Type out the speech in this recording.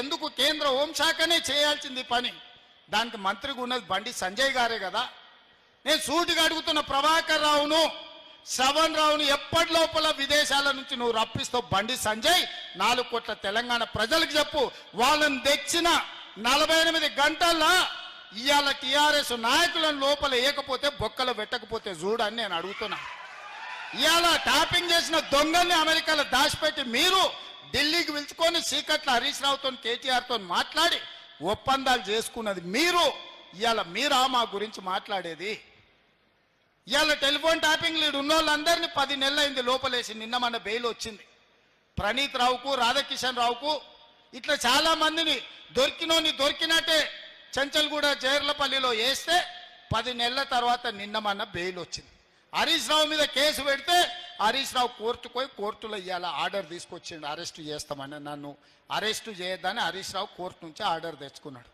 ఎందుకు కేంద్ర హోంశాఖనే చేయాల్సింది పని? దానికి మంత్రిగా ఉన్నది బండి సంజయ్ గారే కదా. నేను సూటిగా అడుగుతున్న ప్రభాకర్ రావును శ్రవణ్ రావును ఎప్పటి లోపల విదేశాల నుంచి నువ్వు రప్పిస్తావు? బండి సంజయ్ నాలుగు కోట్ల తెలంగాణ ప్రజలకు చెప్పు. వాళ్ళని తెచ్చిన నలభై ఎనిమిది గంటల్లో ఇవాళ టిఆర్ఎస్ నాయకులను లోపల వేయకపోతే బొక్కలు పెట్టకపోతే చూడని నేను అడుగుతున్నా. ఇవాళ టాపింగ్ చేసిన దొంగల్ని అమెరికాలో దాచిపెట్టి మీరు ఢిల్లీకి పిలుచుకొని సీకట్ల హరీష్ రావుతో కేటీఆర్తో మాట్లాడి ఒప్పందాలు చేసుకున్నది మీరు. ఇవాళ మీరా మా గురించి మాట్లాడేది? ఇవాళ టెలిఫోన్ ట్యాపింగ్ లీడ్ ఉన్న వాళ్ళందరినీ పది నెలలైంది లోపలేసి నిన్న మన బెయిల్ వచ్చింది. ప్రణీత్ రావుకు రాధాకిషన్ రావుకు ఇట్లా చాలా మందిని దొరికినోని దొరికినట్టే చెంచల్గూడ జైర్లపల్లిలో వేస్తే పది నెలల తర్వాత నిన్న మన బెయిల్ వచ్చింది. హరీష్ రావు మీద కేసు పెడితే హరీష్ రావు కోర్టుకు పోయి కోర్టులో ఇవాళ ఆర్డర్ తీసుకొచ్చిండు అరెస్ట్ చేస్తామని నన్ను అరెస్ట్ చేయొద్దని హరీష్ రావు కోర్టు నుంచి ఆర్డర్ తెచ్చుకున్నాడు.